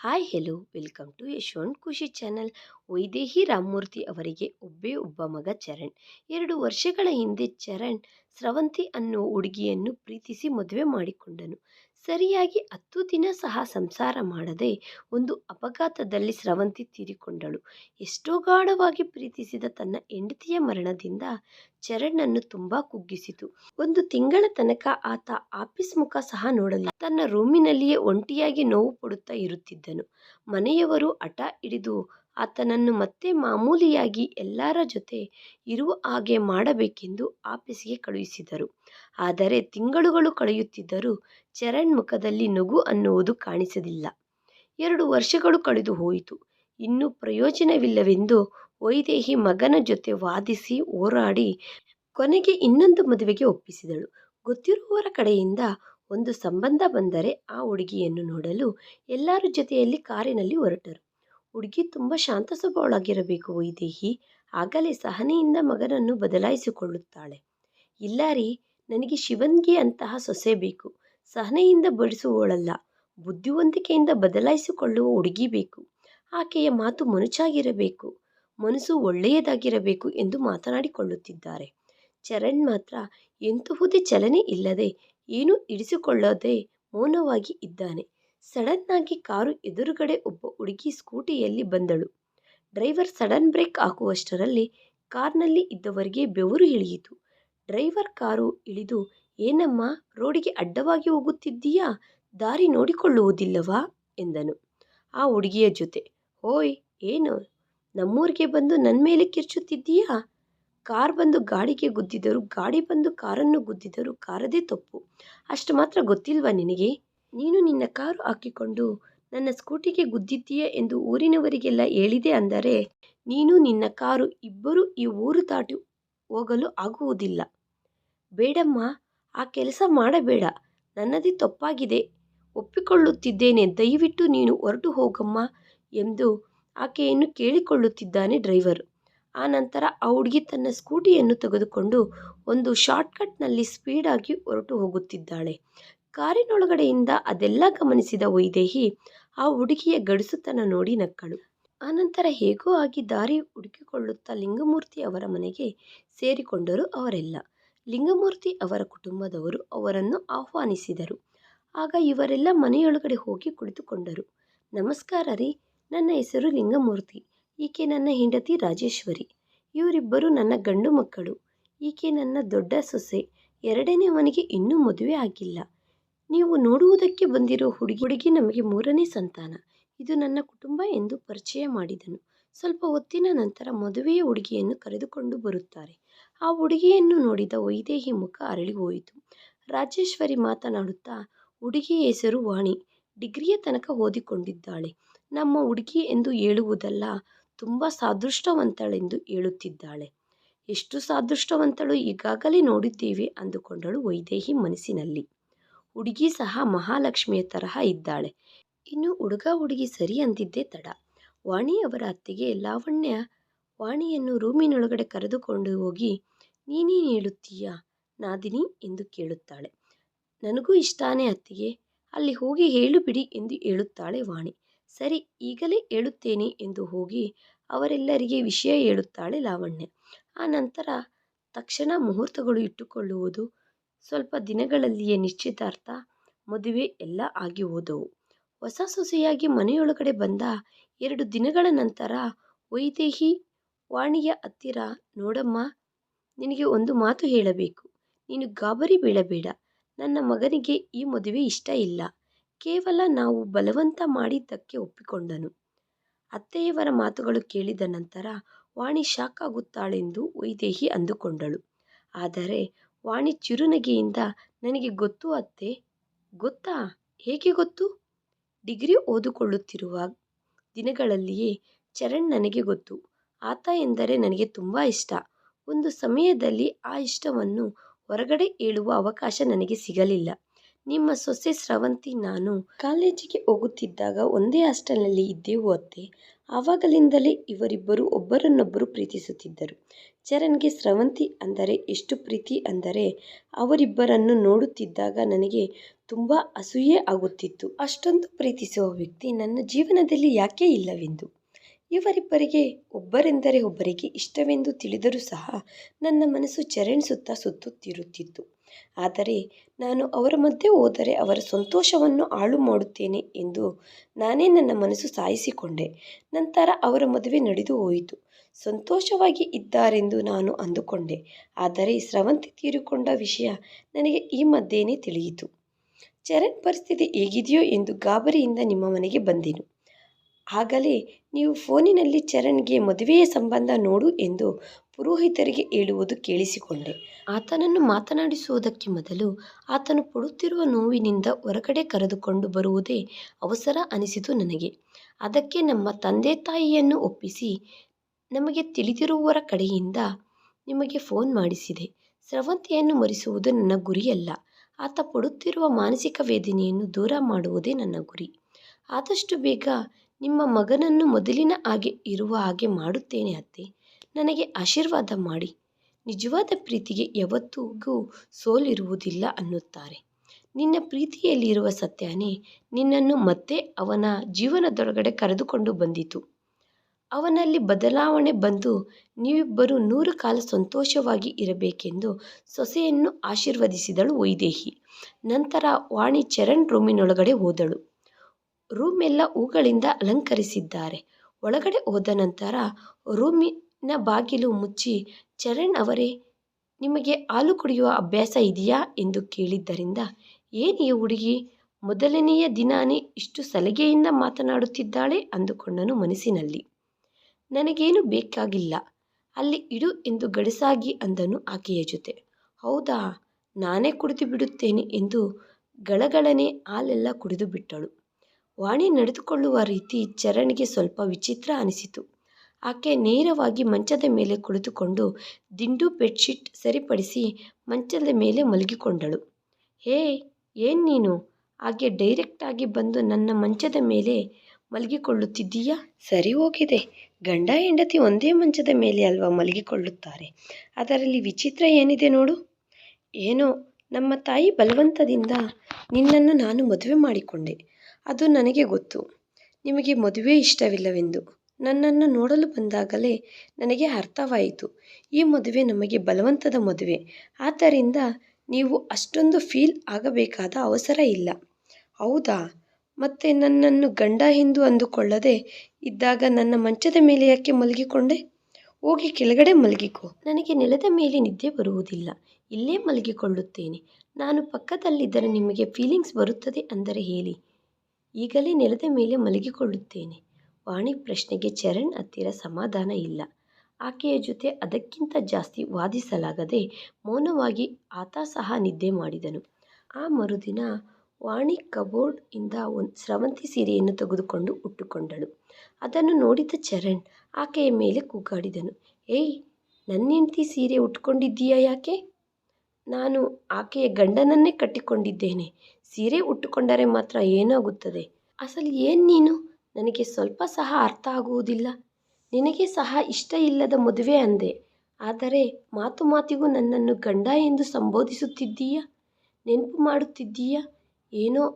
Hi, hello, welcome to Yashwant Khushi channel. Vaidehi Ramamurthy ಅವರಿಗೆ ಒಬ್ಬೇ ಒಬ್ಬ ಮಗ ಚರಣ್. ಎರಡು ವರ್ಷಗಳ ಹಿಂದೆ ಚರಣ್ ಸ್ರವಂತಿ ಅನ್ನೋ ಹುಡುಗಿಯನ್ನು ಪ್ರೀತಿಸಿ ಮದುವೆ ಮಾಡಿಕೊಂಡನು. ಸರಿಯಾಗಿ ಹತ್ತು ದಿನ ಸಹ ಸಂಸಾರ ಮಾಡದೆ ಒಂದು ಅಪಘಾತದಲ್ಲಿ ಸ್ರವಂತಿ ತೀರಿಕೊಂಡಳು. ಎಷ್ಟೋ ಗಾಢವಾಗಿ ಪ್ರೀತಿಸಿದ ತನ್ನ ಹೆಂಡತಿಯ ಮರಣದಿಂದ ಚರಣನ್ನು ತುಂಬಾ ಕುಗ್ಗಿಸಿತು. ಒಂದು ತಿಂಗಳ ತನಕ ಆತ ಆಫೀಸ್ ಮುಖ ಸಹ ನೋಡಲಿಲ್ಲ ತನ್ನ ರೂಮಿನಲ್ಲಿಯೇ ಒಂಟಿಯಾಗಿ ನೋವು ಪಡುತ್ತಾ ಇರುತ್ತಿದ್ದನು. ಮನೆಯವರು ಹಠ ಹಿಡಿದು ಆತನನ್ನು ಮತ್ತೆ ಮಾಮೂಲಿಯಾಗಿ ಎಲ್ಲರ ಜೊತೆ ಇರುವ ಹಾಗೆ ಮಾಡಬೇಕೆಂದು ಆಫೀಸಿಗೆ ಕಳುಹಿಸಿದರು. ಆದರೆ ತಿಂಗಳುಗಳು ಕಳೆಯುತ್ತಿದ್ದರೂ ಚರಣ್ ಮುಖದಲ್ಲಿ ನಗು ಅನ್ನುವುದು ಕಾಣಿಸಲಿಲ್ಲ. ಎರಡು ವರ್ಷಗಳು ಕಳೆದು ಹೋಯಿತು. ಇನ್ನೂ ಪ್ರಯೋಜನವಿಲ್ಲವೆಂದು ವೈದೇಹಿ ಮಗನ ಜೊತೆ ವಾದಿಸಿ ಹೋರಾಡಿ ಕೊನೆಗೆ ಇನ್ನೊಂದು ಮದುವೆಗೆ ಒಪ್ಪಿಸಿದಳು. ಗೊತ್ತಿರುವವರ ಕಡೆಯಿಂದ ಒಂದು ಸಂಬಂಧ ಬಂದರೆ ಆ ಹುಡುಗಿಯನ್ನು ನೋಡಲು ಎಲ್ಲರ ಜೊತೆಯಲ್ಲಿ ಕಾರಿನಲ್ಲಿ ಹೊರಟರು. ಹುಡುಗಿ ತುಂಬ ಶಾಂತ ಸ್ವಭಾವಳಾಗಿರಬೇಕು ವೈದೇಹಿ ಆಗಲೇ ಸಹನೆಯಿಂದ ಮಗನನ್ನು ಬದಲಾಯಿಸಿಕೊಳ್ಳುತ್ತಾಳೆ. ಇಲ್ಲ ರೀ, ನನಗೆ ಶಿವನ್ಗೆ ಅಂತಹ ಸೊಸೆ ಬೇಕು. ಸಹನೆಯಿಂದ ಬಡಿಸುವವಳಲ್ಲ. ಬುದ್ಧಿವಂತಿಕೆಯಿಂದ ಬದಲಾಯಿಸಿಕೊಳ್ಳುವ ಹುಡುಗಿ ಬೇಕು. ಆಕೆಯ ಮಾತು ಮನುಚಾಗಿರಬೇಕು ಮನಸ್ಸು ಒಳ್ಳೆಯದಾಗಿರಬೇಕು ಎಂದು ಮಾತನಾಡಿಕೊಳ್ಳುತ್ತಿದ್ದಾರೆ. ಚರಣ್ ಮಾತ್ರ ಎಂತಹುದೇ ಚಲನೆ ಇಲ್ಲದೆ, ಏನೂ ಇಡಿಸಿಕೊಳ್ಳದೆ ಮೌನವಾಗಿ ಇದ್ದಾನೆ. ಸಡನ್ ಆಗಿ ಕಾರು ಎದುರುಗಡೆ ಒಬ್ಬ ಹುಡುಗಿ ಸ್ಕೂಟಿಯಲ್ಲಿ ಬಂದಳು. ಡ್ರೈವರ್ ಸಡನ್ ಬ್ರೇಕ್ ಹಾಕುವಷ್ಟರಲ್ಲಿ ಕಾರ್ನಲ್ಲಿ ಇದ್ದವರಿಗೆ ಬೆವರು ಇಳಿಯಿತು ಡ್ರೈವರ್ ಕಾರು ಇಳಿದು, ಏನಮ್ಮ, ರೋಡಿಗೆ ಅಡ್ಡವಾಗಿ ಹೋಗುತ್ತಿದ್ದೀಯಾ? ದಾರಿ ನೋಡಿಕೊಳ್ಳುವುದಿಲ್ಲವಾ? ಎಂದನು. ಆ ಹುಡುಗಿಯ ಜೊತೆ, ಓಯ್, ಏನು? ನಮ್ಮೂರಿಗೆ ಬಂದು ನನ್ನ ಮೇಲೆ ಕಿರ್ಚುತ್ತಿದ್ದೀಯಾ? ಕಾರ್ ಬಂದು ಗಾಡಿಗೆ ಗುದ್ದಿದರು, ಗಾಡಿ ಬಂದು ಕಾರನ್ನು ಗುದ್ದಿದರು ಕಾರದೇ ತಪ್ಪು. ಅಷ್ಟು ಮಾತ್ರ ಗೊತ್ತಿಲ್ವಾ ನಿನಗೆ? ನೀನು ನಿನ್ನ ಕಾರು ಹಾಕಿಕೊಂಡು ನನ್ನ ಸ್ಕೂಟಿಗೆ ಗುದ್ದಿದ್ದೀಯ ಎಂದು ಊರಿನವರಿಗೆಲ್ಲ ಹೇಳಿದೆ ಅಂದರೆ, ನೀನು ನಿನ್ನ ಕಾರು ಇಬ್ಬರೂ ಈ ಊರು ದಾಟಿ ಹೋಗಲು ಆಗುವುದಿಲ್ಲ. ಬೇಡಮ್ಮ, ಆ ಕೆಲಸ ಮಾಡಬೇಡ. ನನ್ನದೇ ತಪ್ಪಾಗಿದೆ. ಒಪ್ಪಿಕೊಳ್ಳುತ್ತಿದ್ದೇನೆ. ದಯವಿಟ್ಟು ನೀನು ಹೊರಟು ಹೋಗಮ್ಮ ಎಂದು ಆಕೆಯನ್ನು ಕೇಳಿಕೊಳ್ಳುತ್ತಿದ್ದಾನೆ ಡ್ರೈವರ್. ಆ ನಂತರ ಆ ಹುಡುಗಿ ತನ್ನ ಸ್ಕೂಟಿಯನ್ನು ತೆಗೆದುಕೊಂಡು ಒಂದು ಶಾರ್ಟ್ಕಟ್ನಲ್ಲಿ ಸ್ಪೀಡಾಗಿ ಹೊರಟು ಹೋಗುತ್ತಿದ್ದಾಳೆ. ಕಾರಿನೊಳಗಡೆಯಿಂದ ಅದೆಲ್ಲ ಗಮನಿಸಿದ ವೈದೇಹಿ ಆ ಹುಡುಗಿಯ ಗಡುಸುತನ ನೋಡಿ ನಕ್ಕಳು. ಆನಂತರ ಹೇಗೋ ಆಗಿ ದಾರಿ ಹುಡುಕಿಕೊಳ್ಳುತ್ತಾ ಲಿಂಗಮೂರ್ತಿ ಅವರ ಮನೆಗೆ ಸೇರಿಕೊಂಡರು ಅವರೆಲ್ಲ. ಲಿಂಗಮೂರ್ತಿ ಅವರ ಕುಟುಂಬದವರು ಅವರನ್ನು ಆಹ್ವಾನಿಸಿದರು. ಆಗ ಇವರೆಲ್ಲ ಮನೆಯೊಳಗಡೆ ಹೋಗಿ ಕುಳಿತುಕೊಂಡರು. ನಮಸ್ಕಾರ ರೀ, ನನ್ನ ಹೆಸರು ಲಿಂಗಮೂರ್ತಿ, ಈಕೆ ನನ್ನ ಹೆಂಡತಿ ರಾಜೇಶ್ವರಿ. ಇವರಿಬ್ಬರು ನನ್ನ ಗಂಡು ಮಕ್ಕಳು, ಈಕೆ ನನ್ನ ದೊಡ್ಡ ಸೊಸೆ, ಎರಡನೇ ಮನೆಗೆ ಇನ್ನೂ ಮದುವೆ ಆಗಿಲ್ಲ. ನೀವು ನೋಡುವುದಕ್ಕೆ ಬಂದಿರೋ ಹುಡುಗಿ ಹುಡುಗಿ ನಮಗೆ ಮೂರನೇ ಸಂತಾನ. ಇದು ನನ್ನ ಕುಟುಂಬ ಎಂದು ಪರಿಚಯ ಮಾಡಿದನು. ಸ್ವಲ್ಪ ಹೊತ್ತಿನ ನಂತರ ಮದುವೆಯ ಹುಡುಗಿಯನ್ನು ಕರೆದುಕೊಂಡು ಬರುತ್ತಾರೆ. ಆ ಹುಡುಗಿಯನ್ನು ನೋಡಿದ ವೈದೇಹಿ ಮುಖ ಅರಳಿ ಹೋಯಿತು. ರಾಜೇಶ್ವರಿ ಮಾತನಾಡುತ್ತಾ, ಹುಡುಗಿ ಹೆಸರು ವಾಣಿ. ಡಿಗ್ರಿಯ ತನಕ ಓದಿಕೊಂಡಿದ್ದಾಳೆ. ನಮ್ಮ ಹುಡುಗಿ ಎಂದು ಹೇಳುವುದಲ್ಲ, ತುಂಬ ಸಾದೃಷ್ಟವಂತಳೆಂದು ಹೇಳುತ್ತಿದ್ದಾಳೆ. ಎಷ್ಟು ಸಾದೃಷ್ಟವಂತಳು ಈಗಾಗಲೇ ನೋಡಿದ್ದೇವೆ ಅಂದುಕೊಂಡಳು ವೈದೇಹಿ ಮನಸ್ಸಿನಲ್ಲಿ. ಹುಡುಗಿ ಸಹ ಮಹಾಲಕ್ಷ್ಮಿಯ ತರಹ ಇದ್ದಾಳೆ. ಇನ್ನು ಹುಡುಗ ಹುಡುಗಿ ಸರಿ ಅಂತಿದ್ದೇ ತಡ. ವಾಣಿಯವರ ಅತ್ತಿಗೆ ಲಾವಣ್ಯ ವಾಣಿಯನ್ನು ರೂಮಿನೊಳಗಡೆ ಕರೆದುಕೊಂಡು ಹೋಗಿ ನೀನೇ ಹೇಳುತ್ತೀಯಾ ನಾದಿನಿ ಎಂದು ಕೇಳುತ್ತಾಳೆ. ನನಗೂ ಇಷ್ಟಾನೇ ಅತ್ತಿಗೆ. ಅಲ್ಲಿ ಹೋಗಿ ಹೇಳು ಬಿಡಿ ಎಂದು ಹೇಳುತ್ತಾಳೆ ವಾಣಿ. ಸರಿ, ಈಗಲೇ ಹೇಳುತ್ತೇನೆ ಎಂದು ಹೋಗಿ ಅವರೆಲ್ಲರಿಗೆ ವಿಷಯ ಹೇಳುತ್ತಾಳೆ ಲಾವಣ್ಯ. ಆ ನಂತರ ತಕ್ಷಣ ಮುಹೂರ್ತಗಳು ಇಟ್ಟುಕೊಳ್ಳುವುದು ಸ್ವಲ್ಪ ದಿನಗಳಲ್ಲಿಯೇ ನಿಶ್ಚಿತಾರ್ಥ ಮದುವೆ ಎಲ್ಲ ಆಗಿ ಹೋದವು. ಹೊಸ ಸೊಸೆಯಾಗಿ ಮನೆಯೊಳಗಡೆ ಬಂದ ಎರಡು ದಿನಗಳ ನಂತರ ವೈದೇಹಿ ವಾಣಿಯ ಹತ್ತಿರ, ನೋಡಮ್ಮ, ನಿನಗೆ ಒಂದು ಮಾತು ಹೇಳಬೇಕು. ನೀನು ಗಾಬರಿ ಬೀಳಬೇಡ. ನನ್ನ ಮಗನಿಗೆ ಈ ಮದುವೆ ಇಷ್ಟ ಇಲ್ಲ. ಕೇವಲ ನಾವು ಬಲವಂತ ಮಾಡಿದ್ದಕ್ಕೆ ಒಪ್ಪಿಕೊಂಡನು. ಅತ್ತೆಯವರ ಮಾತುಗಳು ಕೇಳಿದ ನಂತರ ವಾಣಿ ಶಾಕ್ ಆಗುತ್ತಾಳೆಂದು ವೈದೇಹಿ ಅಂದುಕೊಂಡಳು. ಆದರೆ ವಾಣಿ ಚಿರುನಗೆಯಿಂದ ನನಗೆ ಗೊತ್ತು ಅತ್ತೆ. ಗೊತ್ತಾ? ಹೇಗೆ ಗೊತ್ತು? ಡಿಗ್ರಿ ಓದಿಕೊಳ್ಳುತ್ತಿರುವ ದಿನಗಳಲ್ಲಿಯೇ ಚರಣ್ ನನಗೆ ಗೊತ್ತು. ಆತ ಎಂದರೆ ನನಗೆ ತುಂಬ ಇಷ್ಟ. ಒಂದು ಸಮಯದಲ್ಲಿ ಆ ಇಷ್ಟವನ್ನು ಹೊರಗಡೆ ಹೇಳುವ ಅವಕಾಶ ನನಗೆ ಸಿಗಲಿಲ್ಲ. ನಿಮ್ಮ ಸೊಸೆ ಸ್ರವಂತಿ ನಾನು ಕಾಲೇಜಿಗೆ ಹೋಗುತ್ತಿದ್ದಾಗ ಒಂದೇ ಹಾಸ್ಟೆಲ್ನಲ್ಲಿ ಇದ್ದೆವು ಅತ್ತೆ. ಆವಾಗಲಿಂದಲೇ ಇವರಿಬ್ಬರು ಒಬ್ಬರನ್ನೊಬ್ಬರು ಪ್ರೀತಿಸುತ್ತಿದ್ದರು. ಚರಣ್ಗೆ ಸ್ರವಂತಿ ಅಂದರೆ ಎಷ್ಟು ಪ್ರೀತಿ ಅಂದರೆ ಅವರಿಬ್ಬರನ್ನು ನೋಡುತ್ತಿದ್ದಾಗ ನನಗೆ ತುಂಬ ಅಸೂಯೆ ಆಗುತ್ತಿತ್ತು. ಅಷ್ಟೊಂದು ಪ್ರೀತಿಸುವ ವ್ಯಕ್ತಿ ನನ್ನ ಜೀವನದಲ್ಲಿ ಯಾಕೆ ಇಲ್ಲವೆಂದು. ಇವರಿಬ್ಬರಿಗೆ ಒಬ್ಬರೆಂದರೆ ಒಬ್ಬರಿಗೆ ಇಷ್ಟವೆಂದು ತಿಳಿದರೂ ಸಹ ನನ್ನ ಮನಸ್ಸು ಚರಣ್ ಸುತ್ತ ಸುತ್ತುತ್ತಿರುತ್ತಿತ್ತು. ಆದರೆ ನಾನು ಅವರ ಮಧ್ಯೆ ಹೋದರೆ ಅವರ ಸಂತೋಷವನ್ನು ಹಾಳು ಮಾಡುತ್ತೇನೆ ಎಂದು ನಾನೇ ನನ್ನ ಮನಸ್ಸು ಸಾಯಿಸಿಕೊಂಡೆ. ನಂತರ ಅವರ ಮದುವೆ ನಡೆದು ಹೋಯಿತು. ಸಂತೋಷವಾಗಿ ಇದ್ದಾರೆಂದು ನಾನು ಅಂದುಕೊಂಡೆ. ಆದರೆ ಸ್ರವಂತಿ ತೀರಿಕೊಂಡ ವಿಷಯ ನನಗೆ ಈ ಮಧ್ಯೆಯೇ ತಿಳಿಯಿತು. ಚರಣ್ ಪರಿಸ್ಥಿತಿ ಹೇಗಿದೆಯೋ ಎಂದು ಗಾಬರಿಯಿಂದ ನಿಮ್ಮ ಮನೆಗೆ ಬಂದೆನು. ಆಗಲೇ, ನೀವು ಫೋನಿನಲ್ಲಿ ಚರಣ್ಗೆ ಮದುವೆಯ ಸಂಬಂಧ ನೋಡು ಎಂದು ಪುರೋಹಿತರಿಗೆ ಹೇಳುವುದು ಕೇಳಿಸಿಕೊಂಡೆ. ಆತನನ್ನು ಮಾತನಾಡಿಸುವುದಕ್ಕೆ ಮೊದಲು ಆತನು ಪಡುತ್ತಿರುವ ನೋವಿನಿಂದ ಹೊರಗಡೆ ಕರೆದುಕೊಂಡು ಬರುವುದೇ ಅವಸರ ಅನಿಸಿತು ನನಗೆ. ಅದಕ್ಕೆ ನಮ್ಮ ತಂದೆ ತಾಯಿಯನ್ನು ಒಪ್ಪಿಸಿ ನಮಗೆ ತಿಳಿದಿರುವವರ ಕಡೆಯಿಂದ ನಿಮಗೆ ಫೋನ್ ಮಾಡಿಸಿದೆ. ಸ್ರವಂತಿಯನ್ನು ಮರಿಸುವುದು ನನ್ನ ಗುರಿಯಲ್ಲ. ಆತ ಪಡುತ್ತಿರುವ ಮಾನಸಿಕ ವೇದನೆಯನ್ನು ದೂರ ಮಾಡುವುದೇ ನನ್ನ ಗುರಿ. ಆದಷ್ಟು ಬೇಗ ನಿಮ್ಮ ಮಗನನ್ನು ಮೊದಲಿನ ಹಾಗೆ ಇರುವ ಹಾಗೆ ಮಾಡುತ್ತೇನೆ ಅತ್ತೆ. ನನಗೆ ಆಶೀರ್ವಾದ ಮಾಡಿ. ನಿಜವಾದ ಪ್ರೀತಿಗೆ ಯಾವತ್ತಿಗೂ ಸೋಲಿರುವುದಿಲ್ಲ ಅನ್ನುತ್ತಾರೆ. ನಿನ್ನ ಪ್ರೀತಿಯಲ್ಲಿರುವ ಸತ್ಯನೇ ನಿನ್ನನ್ನು ಮತ್ತೆ ಅವನ ಜೀವನದೊಳಗಡೆ ಕರೆದುಕೊಂಡು ಬಂದಿತು. ಅವನಲ್ಲಿ ಬದಲಾವಣೆ ಬಂದು ನೀವಿಬ್ಬರು ನೂರು ಕಾಲ ಸಂತೋಷವಾಗಿ ಇರಬೇಕೆಂದು ಸೊಸೆಯನ್ನು ಆಶೀರ್ವದಿಸಿದಳು ವೈದೇಹಿ. ನಂತರ ವಾಣಿ ಚರಣ್ ರೂಮಿನೊಳಗಡೆ ಹೋದಳು. ರೂಮ್ ಎಲ್ಲ ಹೂಗಳಿಂದ ಅಲಂಕರಿಸಿದ್ದಾರೆ. ಒಳಗಡೆ ಹೋದ ನಂತರ ರೂಮಿನ ಬಾಗಿಲು ಮುಚ್ಚಿ, ಚರಣ್ ಅವರೇ, ನಿಮಗೆ ಹಾಲು ಕುಡಿಯುವ ಅಭ್ಯಾಸ ಇದೆಯಾ? ಎಂದು ಕೇಳಿದ್ದರಿಂದ, ಏನು ಈ ಹುಡುಗಿ? ಮೊದಲನೆಯ ದಿನಾನೇ ಇಷ್ಟು ಸಲಿಗೆಯಿಂದ ಮಾತನಾಡುತ್ತಿದ್ದಾಳೆ? ಅಂದುಕೊಂಡನು ಮನಸ್ಸಿನಲ್ಲಿ. ನನಗೇನು ಬೇಕಾಗಿಲ್ಲ. ಅಲ್ಲಿ ಇಡು ಎಂದು ಗಡಸಾಗಿ ಅಂದನು ಆಕೆಯ ಜೊತೆ. ಹೌದಾ, ನಾನೇ ಕುಡಿದು ಬಿಡುತ್ತೇನೆ ಎಂದು ಗಳಗಳನೆ ಹಾಲೆಲ್ಲ ಕುಡಿದು ಬಿಟ್ಟಳು. ವಾಣಿ ನಡೆದುಕೊಳ್ಳುವ ರೀತಿ ಚರಣ್ಗೆ ಸ್ವಲ್ಪ ವಿಚಿತ್ರ ಅನಿಸಿತು. ಆಕೆ ನೇರವಾಗಿ ಮಂಚದ ಮೇಲೆ ಕುಳಿತುಕೊಂಡು ದಿಂಡು ಬೆಡ್ಶೀಟ್ ಸರಿಪಡಿಸಿ ಮಂಚದ ಮೇಲೆ ಮಲಗಿಕೊಂಡಳು. ಹೇ, ಏನು ನೀನು? ಹಾಗೆ ಡೈರೆಕ್ಟಾಗಿ ಬಂದು ನನ್ನ ಮಂಚದ ಮೇಲೆ ಮಲಗಿಕೊಳ್ಳುತ್ತಿದ್ದೀಯಾ? ಸರಿ ಹೋಗಿದೆ. ಗಂಡ ಹೆಂಡತಿ ಒಂದೇ ಮಂಚದ ಮೇಲೆ ಅಲ್ವಾ ಮಲಗಿಕೊಳ್ಳುತ್ತಾರೆ? ಅದರಲ್ಲಿ ವಿಚಿತ್ರ ಏನಿದೆ ನೋಡು. ಏನೋ, ನಮ್ಮ ತಾಯಿ ಬಲವಂತದಿಂದ ನಿನ್ನನ್ನು ನಾನು ಮದುವೆ ಮಾಡಿಕೊಂಡೆ. ಅದು ನನಗೆ ಗೊತ್ತು. ನಿಮಗೆ ಮದುವೆ ಇಷ್ಟವಿಲ್ಲವೆಂದು. ನನ್ನನ್ನು ನೋಡಲು ಬಂದಾಗಲೇ ನನಗೆ ಅರ್ಥವಾಯಿತು. ಈ ಮದುವೆ ನಮಗೆ ಬಲವಂತದ ಮದುವೆ. ಆದ್ದರಿಂದ ನೀವು ಅಷ್ಟೊಂದು ಫೀಲ್ ಆಗಬೇಕಾದ ಅವಸರ ಇಲ್ಲ. ಹೌದಾ? ಮತ್ತೆ ನನ್ನನ್ನು ಗಂಡ ಎಂದು ಅಂದುಕೊಳ್ಳದೆ ಇದ್ದಾಗ ನನ್ನ ಮಂಚದ ಮೇಲೆ ಯಾಕೆ ಮಲಗಿಕೊಂಡೆ? ಹೋಗಿ ಕೆಳಗಡೆ ಮಲಗಿಕೋ. ನನಗೆ ನೆಲದ ಮೇಲೆ ನಿದ್ದೆ ಬರುವುದಿಲ್ಲ. ಇಲ್ಲೇ ಮಲಗಿಕೊಳ್ಳುತ್ತೇನೆ. ನಾನು ಪಕ್ಕದಲ್ಲಿದ್ದರೆ ನಿಮಗೆ ಫೀಲಿಂಗ್ಸ್ ಬರುತ್ತದೆ ಅಂದರೆ ಹೇಳಿ. ಈಗಲೇ ನೆಲದ ಮೇಲೆ ಮಲಗಿಕೊಳ್ಳುತ್ತೇನೆ. ವಾಣಿ ಪ್ರಶ್ನೆಗೆ ಚರಣ್ ಹತ್ತಿರ ಸಮಾಧಾನ ಇಲ್ಲ. ಆಕೆಯ ಜೊತೆ ಅದಕ್ಕಿಂತ ಜಾಸ್ತಿ ವಾದಿಸಲಾಗದೆ ಮೌನವಾಗಿ ಆತ ಸಹ ನಿದ್ದೆ ಮಾಡಿದನು. ಆ ಮರುದಿನ ವಾಣಿ ಕಬೋರ್ಡ್ ಇಂದ ಒಂದು ಸ್ರವಂತಿ ಸೀರೆಯನ್ನು ತೆಗೆದುಕೊಂಡು ಉಟ್ಟುಕೊಂಡಳು. ಅದನ್ನು ನೋಡಿದ ಚರಣ್ ಆಕೆಯ ಮೇಲೆ ಕೂಗಾಡಿದನು. ಏಯ್ ನನ್ನ ಹೆಂಡತಿ ಸೀರೆ ಉಟ್ಕೊಂಡಿದ್ದೀಯಾ ಯಾಕೆ? ನಾನು ಆಕೆಯ ಗಂಡನನ್ನೇ ಕಟ್ಟಿಕೊಂಡಿದ್ದೇನೆ. ಸೀರೆ ಉಟ್ಟುಕೊಂಡರೆ ಮಾತ್ರ ಏನಾಗುತ್ತದೆ? ಅಸಲು ಏನು ನೀನು? ನನಗೆ ಸ್ವಲ್ಪ ಸಹ ಅರ್ಥ ಆಗುವುದಿಲ್ಲ. ನಿನಗೆ ಸಹ ಇಷ್ಟ ಇಲ್ಲದ ಮದುವೆ ಅಂದೆ. ಆದರೆ ಮಾತು ಮಾತಿಗೂ ನನ್ನನ್ನು ಗಂಡ ಎಂದು ಸಂಬೋಧಿಸುತ್ತಿದ್ದೀಯಾ? ನೆನಪು ಮಾಡುತ್ತಿದ್ದೀಯ? ಏನೋ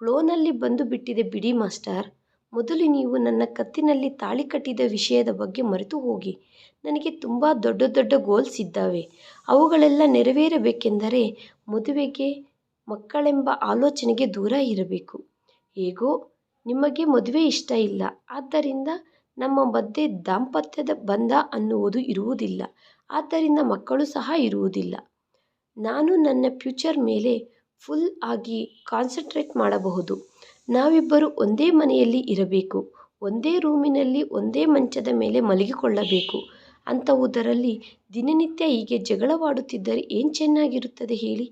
ಫ್ಲೋನಲ್ಲಿ ಬಂದು ಬಿಟ್ಟಿದೆ ಬಿಡಿ ಮಾಸ್ಟರ್. ಮೊದಲು ನೀವು ನನ್ನ ಕತ್ತಿನಲ್ಲಿ ತಾಳಿ ಕಟ್ಟಿದ ವಿಷಯದ ಬಗ್ಗೆ ಮರೆತು ಹೋಗಿ. ನನಗೆ ತುಂಬ ದೊಡ್ಡ ದೊಡ್ಡ ಗೋಲ್ಸ್ ಇದ್ದಾವೆ. ಅವುಗಳೆಲ್ಲ ನೆರವೇರಬೇಕೆಂದರೆ ಮದುವೆಗೆ ಮಕ್ಕಳೆಂಬ ಆಲೋಚನೆಗೆ ದೂರ ಇರಬೇಕು. ಹೇಗೋ, ನಿಮಗೆ ಮದುವೆ ಇಷ್ಟ ಇಲ್ಲ. ಆದ್ದರಿಂದ ನಮ್ಮ ಮಧ್ಯೆ ದಾಂಪತ್ಯದ ಬಂಧ ಅನ್ನುವುದು ಇರುವುದಿಲ್ಲ. ಆದ್ದರಿಂದ ಮಕ್ಕಳು ಸಹ ಇರುವುದಿಲ್ಲ. ನಾನು ನನ್ನ ಫ್ಯೂಚರ್ ಮೇಲೆ ಫುಲ್ ಆಗಿ ಕಾನ್ಸಂಟ್ರೇಟ್ ಮಾಡಬಹುದು. ನಾವಿಬ್ಬರು ಒಂದೇ ಮನೆಯಲ್ಲಿ ಇರಬೇಕು. ಒಂದೇ ರೂಮಿನಲ್ಲಿ ಒಂದೇ ಮಂಚದ ಮೇಲೆ ಮಲಗಿಕೊಳ್ಳಬೇಕು. ಅಂಥವುದರಲ್ಲಿ ದಿನನಿತ್ಯ ಹೀಗೆ ಜಗಳವಾಡುತ್ತಿದ್ದರೆ ಏನು ಚೆನ್ನಾಗಿರುತ್ತದೆ ಹೇಳಿ?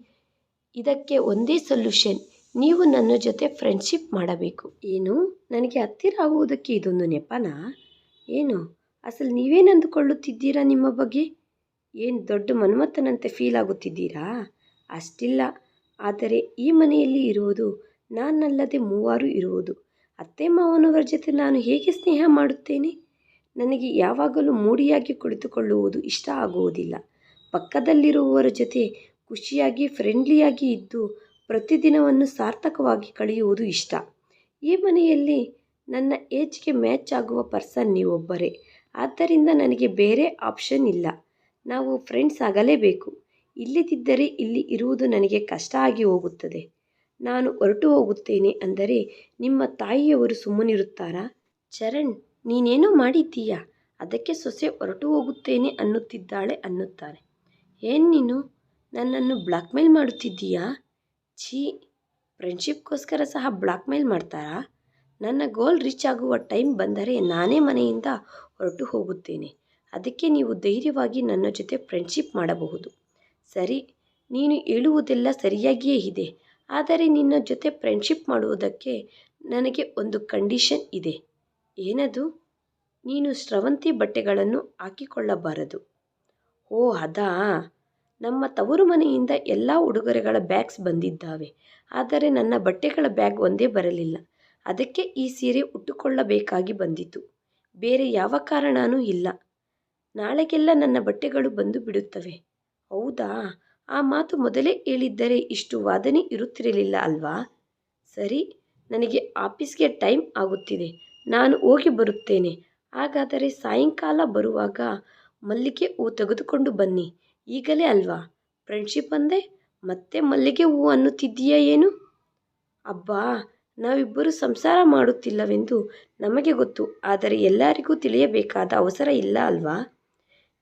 ಇದಕ್ಕೆ ಒಂದೇ ಸೊಲ್ಯೂಷನ್ ನೀವು ನನ್ನ ಜೊತೆ ಫ್ರೆಂಡ್ಶಿಪ್ ಮಾಡಬೇಕು. ಏನು? ನನಗೆ ಹತ್ತಿರ ಆಗುವುದಕ್ಕೆ ಇದೊಂದು ನೆಪನಾ? ಏನು? ಅಸಲು ನೀವೇನು ಅಂದುಕೊಳ್ಳುತ್ತಿದ್ದೀರಾ ನಿಮ್ಮ ಬಗ್ಗೆ? ಏನು ದೊಡ್ಡ ಮನ್ಮಥನಂತೆ ಫೀಲ್ ಆಗುತ್ತಿದ್ದೀರಾ? ಅಷ್ಟಿಲ್ಲ. ಆದರೆ ಈ ಮನೆಯಲ್ಲಿ ಇರುವುದು ನಾನಲ್ಲದೆ ಮೂವರು ಇರುವುದು. ಅತ್ತೆ ಮಾವನವರ ಜೊತೆ ನಾನು ಹೇಗೆ ಸ್ನೇಹ ಮಾಡುತ್ತೇನೆ? ನನಗೆ ಯಾವಾಗಲೂ ಮೂಡಿಯಾಗಿ ಕುಳಿತುಕೊಳ್ಳುವುದು ಇಷ್ಟ ಆಗುವುದಿಲ್ಲ. ಪಕ್ಕದಲ್ಲಿರುವವರ ಜೊತೆ ಖುಷಿಯಾಗಿ ಫ್ರೆಂಡ್ಲಿಯಾಗಿ ಇದ್ದು ಪ್ರತಿದಿನವನ್ನು ಸಾರ್ಥಕವಾಗಿ ಕಳೆಯುವುದು ಇಷ್ಟ. ಈ ಮನೆಯಲ್ಲಿ ನನ್ನ ಏಜ್ಗೆ ಮ್ಯಾಚ್ ಆಗುವ ಪರ್ಸನ್ ನೀವೊಬ್ಬರೇ. ಆದ್ದರಿಂದ ನನಗೆ ಬೇರೆ ಆಪ್ಷನ್ ಇಲ್ಲ. ನಾವು ಫ್ರೆಂಡ್ಸ್ ಆಗಲೇಬೇಕು. ಇಲ್ಲದಿದ್ದರೆ ಇಲ್ಲಿ ಇರುವುದು ನನಗೆ ಕಷ್ಟ ಆಗಿ ಹೋಗುತ್ತದೆ. ನಾನು ಹೊರಟು ಹೋಗುತ್ತೇನೆ ಅಂದರೆ ನಿಮ್ಮ ತಾಯಿಯವರು ಸುಮ್ಮನಿರುತ್ತಾರಾ? ಚರಣ್, ನೀನೇನೋ ಮಾಡಿದ್ದೀಯಾ? ಅದಕ್ಕೆ ಸೊಸೆ ಹೊರಟು ಹೋಗುತ್ತೇನೆ ಅನ್ನುತ್ತಿದ್ದಾಳೆ ಅನ್ನುತ್ತಾರೆ ಏನು ನೀನು? ನನ್ನನ್ನು ಬ್ಲಾಕ್ಮೇಲ್ ಮಾಡುತ್ತಿದ್ದೀಯಾ? ಛೀ, ಫ್ರೆಂಡ್ಶಿಪ್ಗೋಸ್ಕರ ಸಹ ಬ್ಲಾಕ್ಮೇಲ್ ಮಾಡ್ತಾರಾ? ನನ್ನ ಗೋಲ್ ರೀಚ್ ಆಗುವ ಟೈಮ್ ಬಂದರೆ ನಾನೇ ಮನೆಯಿಂದ ಹೊರಟು ಹೋಗುತ್ತೇನೆ. ಅದಕ್ಕೆ ನೀವು ಧೈರ್ಯವಾಗಿ ನನ್ನ ಜೊತೆ ಫ್ರೆಂಡ್ಶಿಪ್ ಮಾಡಬಹುದು. ಸರಿ, ನೀನು ಹೇಳುವುದೆಲ್ಲ ಸರಿಯಾಗಿಯೇ ಇದೆ. ಆದರೆ ನಿನ್ನ ಜೊತೆ ಫ್ರೆಂಡ್ಶಿಪ್ ಮಾಡುವುದಕ್ಕೆ ನನಗೆ ಒಂದು ಕಂಡೀಷನ್ ಇದೆ. ಏನದು? ನೀನು ಸ್ರವಂತಿ ಬಟ್ಟೆಗಳನ್ನು ಹಾಕಿಕೊಳ್ಳಬಾರದು. ಓ ಅದಾ? ನಮ್ಮ ತವರು ಮನೆಯಿಂದ ಎಲ್ಲ ಉಡುಗೊರೆಗಳ ಬ್ಯಾಗ್ಸ್ ಬಂದಿದ್ದಾವೆ. ಆದರೆ ನನ್ನ ಬಟ್ಟೆಗಳ ಬ್ಯಾಗ್ ಒಂದೇ ಬರಲಿಲ್ಲ. ಅದಕ್ಕೆ ಈ ಸೀರೆ ಉಟ್ಟುಕೊಳ್ಳಬೇಕಾಗಿ ಬಂದಿತು. ಬೇರೆ ಯಾವ ಕಾರಣವೂ ಇಲ್ಲ. ನಾಳೆಗೆಲ್ಲ ನನ್ನ ಬಟ್ಟೆಗಳು ಬಂದು ಬಿಡುತ್ತವೆ. ಹೌದಾ? ಆ ಮಾತು ಮೊದಲೇ ಹೇಳಿದ್ದರೆ ಇಷ್ಟು ವಾದನೆ ಇರುತ್ತಿರಲಿಲ್ಲ ಅಲ್ವಾ? ಸರಿ, ನನಗೆ ಆಫೀಸ್ಗೆ ಟೈಮ್ ಆಗುತ್ತಿದೆ. ನಾನು ಹೋಗಿ ಬರುತ್ತೇನೆ. ಹಾಗಾದರೆ ಸಾಯಂಕಾಲ ಬರುವಾಗ ಮಲ್ಲಿಗೆ ಹೂ ತೆಗೆದುಕೊಂಡು ಬನ್ನಿ. ಈಗಲೇ ಅಲ್ವಾ? ಫ್ರೆಂಡ್ಶಿಪ್ ಅಂದೆ ಮತ್ತೆ ಮಲ್ಲಿಗೆ ಹೂ ಅನ್ನುತ್ತಿದ್ದೀಯಾ ಏನು? ಅಬ್ಬಾ, ನಾವಿಬ್ಬರು ಸಂಸಾರ ಮಾಡುತ್ತಿಲ್ಲವೆಂದು ನಮಗೆ ಗೊತ್ತು, ಆದರೆ ಎಲ್ಲರಿಗೂ ತಿಳಿಯಬೇಕಾದ ಅವಸರ ಇಲ್ಲ ಅಲ್ವಾ?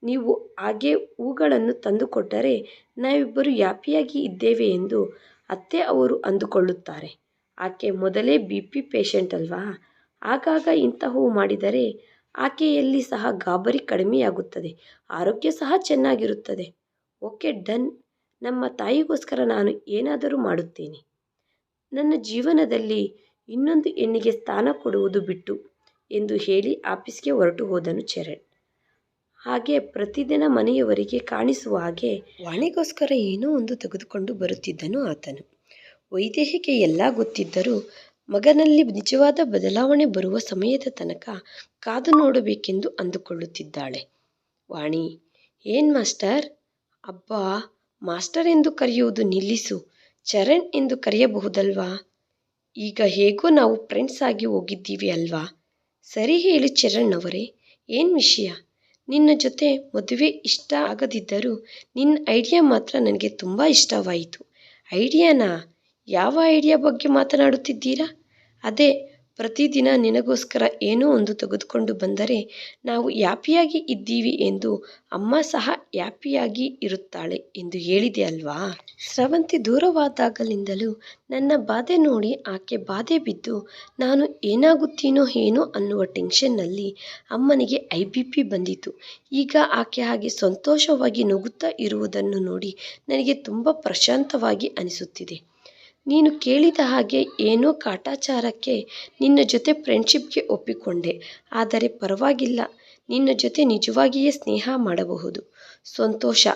ನೀವು ಹಾಗೆ ಹೂಗಳನ್ನು ತಂದುಕೊಟ್ಟರೆ ನಾವಿಬ್ಬರು ಯಾಪಿಯಾಗಿ ಇದ್ದೇವೆ ಎಂದು ಅತ್ತೆ ಅವರು ಅಂದುಕೊಳ್ಳುತ್ತಾರೆ. ಆಕೆ ಮೊದಲೇ ಬಿ ಪಿ ಪೇಷಂಟ್ ಅಲ್ವಾ? ಆಗಾಗ ಇಂತಹವು ಮಾಡಿದರೆ ಆಕೆಯಲ್ಲಿ ಸಹ ಗಾಬರಿ ಕಡಿಮೆಯಾಗುತ್ತದೆ, ಆರೋಗ್ಯ ಸಹ ಚೆನ್ನಾಗಿರುತ್ತದೆ. Okay, done. ನಮ್ಮ ತಾಯಿಗೋಸ್ಕರ ನಾನು ಏನಾದರೂ ಮಾಡುತ್ತೇನೆ. ನನ್ನ ಜೀವನದಲ್ಲಿ ಇನ್ನೊಂದು ಹೆಣ್ಣಿಗೆ ಸ್ಥಾನ ಕೊಡುವುದು ಬಿಟ್ಟು ಎಂದು ಹೇಳಿ ಆಫೀಸ್ಗೆ ಹೊರಟು ಹೋದನು ಚರಣ್ ಹಾಗೆ ಪ್ರತಿದಿನ ಮನೆಯವರಿಗೆ ಕಾಣಿಸುವ ಹಾಗೆ ವಾಣಿಗೋಸ್ಕರ ಏನೋ ಒಂದು ತೆಗೆದುಕೊಂಡು ಬರುತ್ತಿದ್ದನು ಆತನು. ವೈದೇಹಿಕೆ ಎಲ್ಲ ಗೊತ್ತಿದ್ದರೂ ಮಗನಲ್ಲಿ ನಿಜವಾದ ಬದಲಾವಣೆ ಬರುವ ಸಮಯದ ತನಕ ಕಾದು ನೋಡಬೇಕೆಂದು ಅಂದುಕೊಳ್ಳುತ್ತಿದ್ದಾಳೆ. ವಾಣಿ, ಏನ್ ಮಾಸ್ಟರ್? ಅಬ್ಬಾ, ಮಾಸ್ಟರ್ ಎಂದು ಕರೆಯುವುದು ನಿಲ್ಲಿಸು, ಚರಣ್ ಎಂದು ಕರೆಯಬಹುದಲ್ವಾ? ಈಗ ಹೇಗೋ ನಾವು ಫ್ರೆಂಡ್ಸ್ ಆಗಿ ಹೋಗಿದ್ದೀವಿ ಅಲ್ವಾ? ಸರಿ ಹೇಳಿ ಚರಣ್ ಅವರೇ, ಏನು ವಿಷಯ? ನಿನ್ನ ಜೊತೆ ಮದುವೆ ಇಷ್ಟ ಆಗದಿದ್ದರೂ ನಿನ್ನ ಐಡಿಯಾ ಮಾತ್ರ ನನಗೆ ತುಂಬ ಇಷ್ಟವಾಯಿತು. ಐಡಿಯಾನಾ? ಯಾವ ಐಡಿಯಾ ಬಗ್ಗೆ ಮಾತನಾಡುತ್ತಿದ್ದೀರಾ? ಅದೇ ಪ್ರತಿದಿನ ನಿನಗೋಸ್ಕರ ಏನೋ ಒಂದು ತೆಗೆದುಕೊಂಡು ಬಂದರೆ ನಾವು ಯಾಪಿಯಾಗಿ ಇದ್ದೀವಿ ಎಂದು ಅಮ್ಮ ಸಹ ಯಾಪಿಯಾಗಿ ಇರುತ್ತಾಳೆ ಎಂದು ಹೇಳಿದೆ ಅಲ್ವಾ? ಸ್ರವಂತಿ ದೂರವಾದಾಗಲಿಂದಲೂ ನನ್ನ ಬಾಧೆ ನೋಡಿ ಆಕೆ ಬಾಧೆ ಬಿದ್ದು ನಾನು ಏನಾಗುತ್ತೀನೋ ಏನೋ ಅನ್ನುವ ಟೆನ್ಷನ್ನಲ್ಲಿ ಅಮ್ಮನಿಗೆ ಐ ಬಿ ಪಿ ಬಂದಿತು. ಈಗ ಆಕೆ ಹಾಗೆ ಸಂತೋಷವಾಗಿ ನಗುತ್ತಾ ಇರುವುದನ್ನು ನೋಡಿ ನನಗೆ ತುಂಬ ಪ್ರಶಾಂತವಾಗಿ ಅನಿಸುತ್ತಿದೆ. ನೀನು ಕೇಳಿದ ಹಾಗೆ ಏನೋ ಕಾಟಾಚಾರಕ್ಕೆ ನಿನ್ನ ಜೊತೆ ಫ್ರೆಂಡ್ಶಿಪ್ಗೆ ಒಪ್ಪಿಕೊಂಡೆ. ಆದರೆ ಪರವಾಗಿಲ್ಲ. ನಿನ್ನ ಜೊತೆ ನಿಜವಾಗಿಯೇ ಸ್ನೇಹ ಮಾಡಬಹುದು. ಸಂತೋಷ.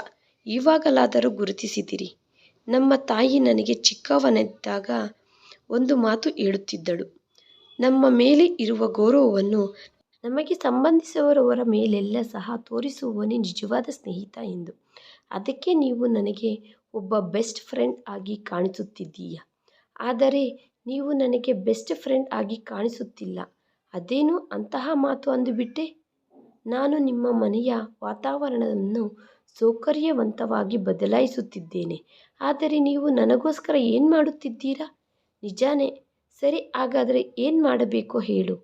ಇವಾಗಲಾದರೂ ಗುರುತಿಸಿದಿರಿ. ನಮ್ಮ ತಾಯಿ ನನಗೆ ಚಿಕ್ಕವನಿದ್ದಾಗ ಒಂದು ಮಾತು ಹೇಳುತ್ತಿದ್ದಳು. ನಮ್ಮ ಮೇಲೆ ಇರುವ ಗೌರವವನ್ನು ನಮಗೆ ಸಂಬಂಧಿಸಿರುವವರ ಮೇಲೆಲ್ಲ ಸಹ ತೋರಿಸುವವನೇ ನಿಜವಾದ ಸ್ನೇಹಿತ ಎಂದು. ಅದಕ್ಕೆ ನೀವು ನನಗೆ ಒಬ್ಬ ಬೆಸ್ಟ್ ಫ್ರೆಂಡ್ ಆಗಿ ಕಾಣಿಸುತ್ತಿದ್ದೀಯ. ಆದರೆ ನೀವು ನನಗೆ ಬೆಸ್ಟ್ ಫ್ರೆಂಡ್ ಆಗಿ ಕಾಣಿಸುತ್ತಿಲ್ಲ. ಅದೇನು ಅಂತಹ ಮಾತು ಅಂದುಬಿಟ್ಟೆ? ನಾನು ನಿಮ್ಮ ಮನೆಯ ವಾತಾವರಣವನ್ನು ಸೌಕರ್ಯವಂತವಾಗಿ ಬದಲಾಯಿಸುತ್ತಿದ್ದೇನೆ. ಆದರೆ ನೀವು ನನಗೋಸ್ಕರ ಏನು ಮಾಡುತ್ತಿದ್ದೀರಾ? ನಿಜಾನೇ, ಸರಿ, ಹಾಗಾದರೆ ಏನು ಮಾಡಬೇಕೋ ಹೇಳು.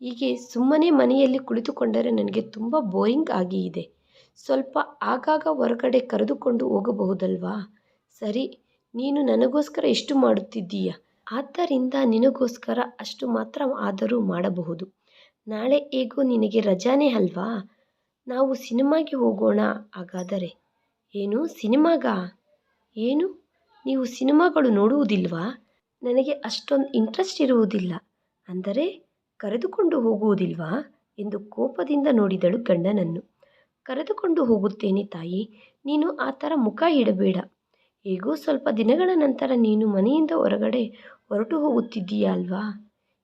ಹೀಗೆ ಸುಮ್ಮನೆ ಮನೆಯಲ್ಲಿ ಕುಳಿತುಕೊಂಡರೆ ನನಗೆ ತುಂಬ ಬೋರಿಂಗ್ ಆಗಿ ಇದೆ. ಸ್ವಲ್ಪ ಆಗಾಗ ಹೊರಗಡೆ ಕರೆದುಕೊಂಡು ಹೋಗಬಹುದಲ್ವಾ? ಸರಿ, ನೀನು ನನಗೋಸ್ಕರ ಎಷ್ಟು ಮಾಡುತ್ತಿದ್ದೀಯ? ಆದ್ದರಿಂದ ನಿನಗೋಸ್ಕರ ಅಷ್ಟು ಮಾತ್ರ ಆದರೂ ಮಾಡಬಹುದು. ನಾಳೆ ಹೇಗೋ ನಿನಗೆ ರಜಾನೇ ಅಲ್ವಾ? ನಾವು ಸಿನಿಮಾಗೆ ಹೋಗೋಣ ಹಾಗಾದರೆ. ಏನು, ಸಿನಿಮಾಗಾ? ಏನು? ನೀವು ಸಿನಿಮಾಗಳು ನೋಡುವುದಿಲ್ವಾ? ನನಗೆ ಅಷ್ಟೊಂದು ಇಂಟ್ರೆಸ್ಟ್ ಇರುವುದಿಲ್ಲ. ಅಂದರೆ ಕರೆದುಕೊಂಡು ಹೋಗುವುದಿಲ್ವಾ? ಎಂದು ಕೋಪದಿಂದ ನೋಡಿದಳು ಗಂಡನನ್ನು. ಕರೆದುಕೊಂಡು ಹೋಗುತ್ತೇನೆ ತಾಯಿ, ನೀನು ಆ ಥರ ಮುಖ ಇಡಬೇಡ. ಹೇಗೋ ಸ್ವಲ್ಪ ದಿನಗಳ ನಂತರ ನೀನು ಮನೆಯಿಂದ ಹೊರಗಡೆ ಹೊರಟು ಹೋಗುತ್ತಿದ್ದೀಯ ಅಲ್ವಾ?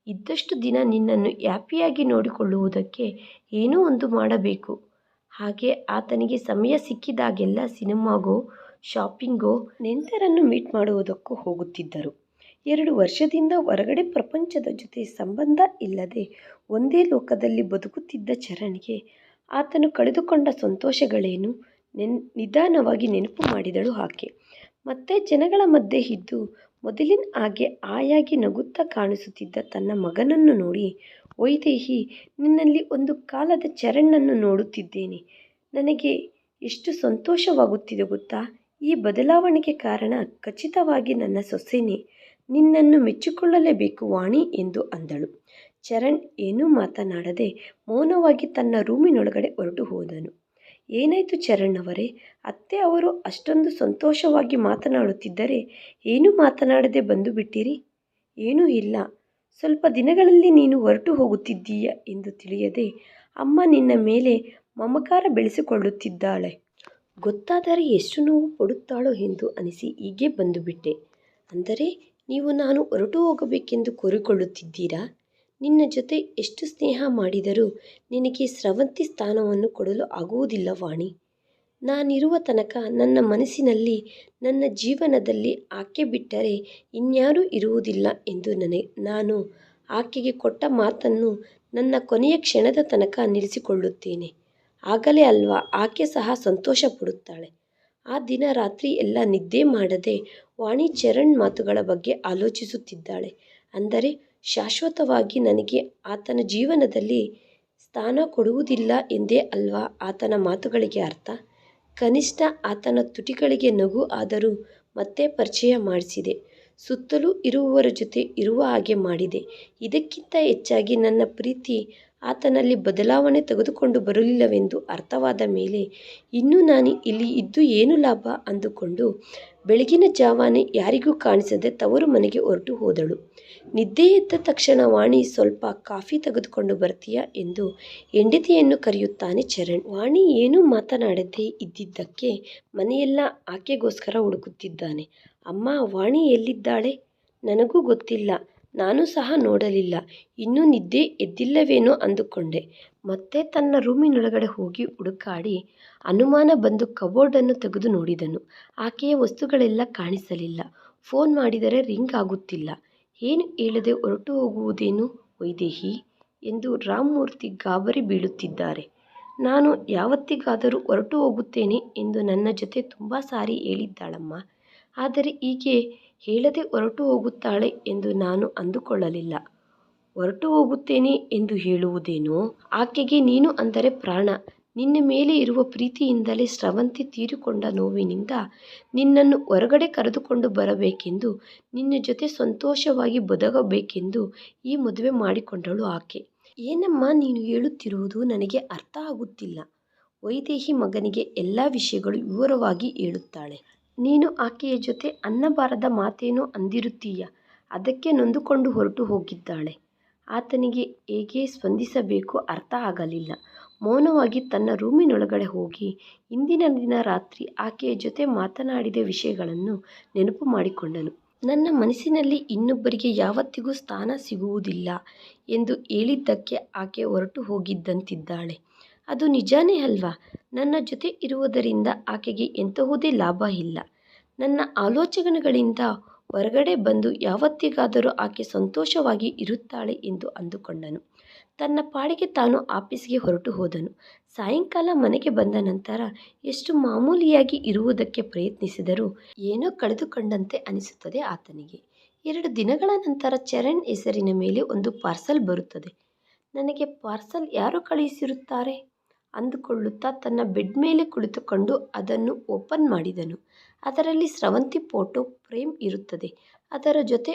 ಇದ್ದಷ್ಟು ದಿನ ನಿನ್ನನ್ನು ಹ್ಯಾಪಿಯಾಗಿ ನೋಡಿಕೊಳ್ಳುವುದಕ್ಕೆ ಏನೋ ಒಂದು ಮಾಡಬೇಕು. ಹಾಗೆ ಆತನಿಗೆ ಸಮಯ ಸಿಕ್ಕಿದಾಗೆಲ್ಲ ಸಿನಿಮಾಗೋ, ಶಾಪಿಂಗೋ ನೆಂಟರನ್ನು ಮೀಟ್ ಮಾಡುವುದಕ್ಕೂ ಹೋಗುತ್ತಿದ್ದರು. ಎರಡು ವರ್ಷದಿಂದ ಹೊರಗಡೆ ಪ್ರಪಂಚದ ಜೊತೆ ಸಂಬಂಧ ಇಲ್ಲದೆ ಒಂದೇ ಲೋಕದಲ್ಲಿ ಬದುಕುತ್ತಿದ್ದ ಚರಣ್ಗೆ ಆತನು ಕಳೆದುಕೊಂಡ ಸಂತೋಷಗಳೇನು? ನೆನ್, ನಿಧಾನವಾಗಿ ನೆನಪು ಮಾಡಿದಳು ಆಕೆ. ಮತ್ತೆ ಜನಗಳ ಮಧ್ಯೆ ಇದ್ದು ಮೊದಲಿನ ಹಾಗೆ ಆಯಾಗಿ ನಗುತ್ತಾ ಕಾಣಿಸುತ್ತಿದ್ದ ತನ್ನ ಮಗನನ್ನು ನೋಡಿ, ವೈದೇಹಿ, ನಿನ್ನಲ್ಲಿ ಒಂದು ಕಾಲದ ಚರಣ್ಣನ್ನು ನೋಡುತ್ತಿದ್ದೇನೆ. ನನಗೆ ಎಷ್ಟು ಸಂತೋಷವಾಗುತ್ತಿದೆ ಗೊತ್ತಾ? ಈ ಬದಲಾವಣೆಗೆ ಕಾರಣ ಖಚಿತವಾಗಿ ನನ್ನ ಸೊಸೆನೇ. ನಿನ್ನನ್ನು ಮೆಚ್ಚಿಕೊಳ್ಳಲೇಬೇಕು ವಾಣಿ ಎಂದು ಅಂದಳು. ಚರಣ್ ಏನೂ ಮಾತನಾಡದೆ ಮೌನವಾಗಿ ತನ್ನ ರೂಮಿನೊಳಗಡೆ ಹೊರಟು ಹೋದನು. ಏನಾಯಿತು ಚರಣ್ ಅವರೇ? ಅತ್ತೆ ಅವರು ಅಷ್ಟೊಂದು ಸಂತೋಷವಾಗಿ ಮಾತನಾಡುತ್ತಿದ್ದರೆ ಏನೂ ಮಾತನಾಡದೆ ಬಂದು ಬಿಟ್ಟಿರಿ? ಏನೂ ಇಲ್ಲ. ಸ್ವಲ್ಪ ದಿನಗಳಲ್ಲಿ ನೀನು ಹೊರಟು ಹೋಗುತ್ತಿದ್ದೀಯ ಎಂದು ತಿಳಿಯದೆ ಅಮ್ಮ ನಿನ್ನ ಮೇಲೆ ಮಮಕಾರ ಬೆಳೆಸಿಕೊಳ್ಳುತ್ತಿದ್ದಾಳೆ. ಗೊತ್ತಾದರೆ ಎಷ್ಟು ನೋವು ಪಡುತ್ತಾಳೋ ಎಂದು ಅನಿಸಿ ಹೀಗೆ ಬಂದುಬಿಟ್ಟೆ ಅಂದರೆ ನೀವು ನಾನು ಹೊರಟು ಹೋಗಬೇಕೆಂದು ಕೋರಿಕೊಳ್ಳುತ್ತಿದ್ದೀರಾ? ನಿನ್ನ ಜೊತೆ ಎಷ್ಟು ಸ್ನೇಹ ಮಾಡಿದರೂ ನಿನಗೆ ಸ್ರವಂತಿ ಸ್ಥಾನವನ್ನು ಕೊಡಲು ಆಗುವುದಿಲ್ಲ ವಾಣಿ. ನಾನಿರುವ ತನಕ ನನ್ನ ಮನಸ್ಸಿನಲ್ಲಿ ನನ್ನ ಜೀವನದಲ್ಲಿ ಆಕೆ ಬಿಟ್ಟರೆ ಇನ್ಯಾರೂ ಇರುವುದಿಲ್ಲ ಎಂದು ನನಗೆ ನಾನು ಆಕೆಗೆ ಕೊಟ್ಟ ಮಾತನ್ನು ನನ್ನ ಕೊನೆಯ ಕ್ಷಣದ ತನಕ ನಿಲ್ಲಿಸಿಕೊಳ್ಳುತ್ತೇನೆ. ಆಗಲೇ ಅಲ್ವಾ ಆಕೆ ಸಹ ಸಂತೋಷ ಪಡುತ್ತಾಳೆ ಆ ದಿನ ರಾತ್ರಿ ಎಲ್ಲ ನಿದ್ದೆ ಮಾಡದೆ ವಾಣಿ ಚರಣ್ ಮಾತುಗಳ ಬಗ್ಗೆ ಆಲೋಚಿಸುತ್ತಿದ್ದಾಳೆ. ಅಂದರೆ ಶಾಶ್ವತವಾಗಿ ನನಗೆ ಆತನ ಜೀವನದಲ್ಲಿ ಸ್ಥಾನ ಕೊಡುವುದಿಲ್ಲ ಎಂದೇ ಅಲ್ವಾ ಆತನ ಮಾತುಗಳಿಗೆ ಅರ್ಥ? ಕನಿಷ್ಠ ಆತನ ತುಟಿಗಳಿಗೆ ನಗು ಆದರೂ ಮತ್ತೆ ಪರಿಚಯ ಮಾಡಿಸಿದೆ. ಸುತ್ತಲೂ ಇರುವವರ ಜೊತೆ ಇರುವ ಹಾಗೆ ಮಾಡಿದೆ. ಇದಕ್ಕಿಂತ ಹೆಚ್ಚಾಗಿ ನನ್ನ ಪ್ರೀತಿ ಆತನಲ್ಲಿ ಬದಲಾವಣೆ ತೆಗೆದುಕೊಂಡು ಬರಲಿಲ್ಲವೆಂದು ಅರ್ಥವಾದ ಮೇಲೆ, ಇನ್ನು ನಾನು ಇಲ್ಲಿ ಇದ್ದು ಏನು ಲಾಭ? ಅಂದುಕೊಂಡು ಬೆಳಗಿನ ಜಾವಾನೆ ಯಾರಿಗೂ ಕಾಣಿಸದೆ ತವರು ಮನೆಗೆ ಹೊರಟು ಹೋದಳು. ನಿದ್ದೆ ಎದ್ದ ತಕ್ಷಣ ವಾಣಿ, ಸ್ವಲ್ಪ ಕಾಫಿ ತೆಗೆದುಕೊಂಡು ಬರ್ತೀಯಾ? ಎಂದು ಹೆಂಡತಿಯನ್ನು ಕರೆಯುತ್ತಾನೆ ಚರಣ್. ವಾಣಿ ಏನೂ ಮಾತನಾಡದೆ ಇದ್ದಿದ್ದಕ್ಕೆ ಮನೆಯೆಲ್ಲ ಆಕೆಗೋಸ್ಕರ ಹುಡುಕುತ್ತಿದ್ದಾನೆ. ಅಮ್ಮ, ವಾಣಿ ಎಲ್ಲಿದ್ದಾಳೆ? ನನಗೂ ಗೊತ್ತಿಲ್ಲ. ನಾನು ಸಹ ನೋಡಲಿಲ್ಲ. ಇನ್ನೂ ನಿದ್ದೆ ಎದ್ದಿಲ್ಲವೇನೋ ಅಂದುಕೊಂಡೆ. ಮತ್ತೆ ತನ್ನ ರೂಮಿನೊಳಗಡೆ ಹೋಗಿ ಹುಡುಕಾಡಿ ಅನುಮಾನ ಬಂದು ಕಬೋರ್ಡನ್ನು ತೆಗೆದು ನೋಡಿದನು. ಆಕೆಯ ವಸ್ತುಗಳೆಲ್ಲ ಕಾಣಿಸಲಿಲ್ಲ. ಫೋನ್ ಮಾಡಿದರೆ ರಿಂಗ್ ಆಗುತ್ತಿಲ್ಲ. ಏನು ಹೇಳದೆ ಹೊರಟು ಹೋಗುವುದೇನು ವೈದೇಹಿ? ಎಂದು ರಾಮಮೂರ್ತಿ ಗಾಬರಿ ಬೀಳುತ್ತಿದ್ದಾರೆ. ನಾನು ಯಾವತ್ತಿಗಾದರೂ ಹೊರಟು ಹೋಗುತ್ತೇನೆ ಎಂದು ನನ್ನ ಜೊತೆ ತುಂಬ ಸಾರಿ ಹೇಳಿದ್ದಾಳಮ್ಮ. ಆದರೆ ಹೀಗೆ ಹೇಳದೆ ಹೊರಟು ಹೋಗುತ್ತಾಳೆ ಎಂದು ನಾನು ಅಂದುಕೊಳ್ಳಲಿಲ್ಲ. ಹೊರಟು ಹೋಗುತ್ತೇನೆ ಎಂದು ಹೇಳುವುದೇನೋ? ಆಕೆಗೆ ನೀನು ಅಂದರೆ ಪ್ರಾಣ. ನಿನ್ನ ಮೇಲೆ ಇರುವ ಪ್ರೀತಿಯಿಂದಲೇ ಸ್ರವಂತಿ ತೀರಿಕೊಂಡ ನೋವಿನಿಂದ ನಿನ್ನನ್ನು ಹೊರಗಡೆ ಕರೆದುಕೊಂಡು ಬರಬೇಕೆಂದು, ನಿನ್ನ ಜೊತೆ ಸಂತೋಷವಾಗಿ ಬದುಕಬೇಕೆಂದು ಈ ಮದುವೆ ಮಾಡಿಕೊಂಡಳು ಆಕೆ. ಏನಮ್ಮ ನೀನು ಹೇಳುತ್ತಿರುವುದು ನನಗೆ ಅರ್ಥ ಆಗುತ್ತಿಲ್ಲ. ವೈದೇಹಿ ಮಗನಿಗೆ ಎಲ್ಲ ವಿಷಯಗಳು ವಿವರವಾಗಿ ಹೇಳುತ್ತಾಳೆ. ನೀನು ಆಕೆಯ ಜೊತೆ ಅನ್ನಬಾರದ ಮಾತೇನೋ ಅಂದಿರುತ್ತೀಯ. ಅದಕ್ಕೆ ನೊಂದುಕೊಂಡು ಹೊರಟು ಹೋಗಿದ್ದಾಳೆ. ಆತನಿಗೆ ಹೇಗೆ ಸ್ಪಂದಿಸಬೇಕು ಅರ್ಥ ಆಗಲಿಲ್ಲ. ಮೌನವಾಗಿ ತನ್ನ ರೂಮಿನೊಳಗಡೆ ಹೋಗಿ ಇಂದಿನ ದಿನ ರಾತ್ರಿ ಆಕೆಯ ಜೊತೆ ಮಾತನಾಡಿದ ವಿಷಯಗಳನ್ನು ನೆನಪು ಮಾಡಿಕೊಂಡನು. ನನ್ನ ಮನಸ್ಸಿನಲ್ಲಿ ಇನ್ನೊಬ್ಬರಿಗೆ ಯಾವತ್ತಿಗೂ ಸ್ಥಾನ ಸಿಗುವುದಿಲ್ಲ ಎಂದು ಹೇಳಿದ್ದಕ್ಕೆ ಆಕೆ ಹೊರಟು ಹೋಗಿದ್ದಂತಿದ್ದಾಳೆ. ಅದು ನಿಜಾನೇ ಅಲ್ವಾ? ನನ್ನ ಜೊತೆ ಇರುವುದರಿಂದ ಆಕೆಗೆ ಎಂತಹುದೇ ಲಾಭ ಇಲ್ಲ. ನನ್ನ ಆಲೋಚನೆಗಳಿಂದ ಹೊರಗಡೆ ಬಂದು ಯಾವತ್ತಿಗಾದರೂ ಆಕೆ ಸಂತೋಷವಾಗಿ ಇರುತ್ತಾಳೆ ಎಂದು ಅಂದುಕೊಂಡನು. ತನ್ನ ಪಾಡಿಗೆ ತಾನು ಆಫೀಸ್ಗೆ ಹೊರಟು ಹೋದನು. ಸಾಯಂಕಾಲ ಮನೆಗೆ ಬಂದ ನಂತರ ಎಷ್ಟು ಮಾಮೂಲಿಯಾಗಿ ಇರುವುದಕ್ಕೆ ಪ್ರಯತ್ನಿಸಿದರೂ ಏನೋ ಕಳೆದುಕೊಂಡಂತೆ ಅನಿಸುತ್ತದೆ ಆತನಿಗೆ. ಎರಡು ದಿನಗಳ ನಂತರ ಚರಣ್ ಹೆಸರಿನ ಮೇಲೆ ಒಂದು ಪಾರ್ಸಲ್ ಬರುತ್ತದೆ. ನನಗೆ ಪಾರ್ಸಲ್ ಯಾರು ಕಳುಹಿಸಿರುತ್ತಾರೆ? ಅಂದುಕೊಳ್ಳುತ್ತಾ ತನ್ನ ಬೆಡ್ ಮೇಲೆ ಕುಳಿತುಕೊಂಡು ಅದನ್ನು ಓಪನ್ ಮಾಡಿದನು. ಅದರಲ್ಲಿ ಸ್ರವಂತಿ ಫೋಟೋ ಫ್ರೇಮ್ ಇರುತ್ತದೆ. ಅದರ ಜೊತೆ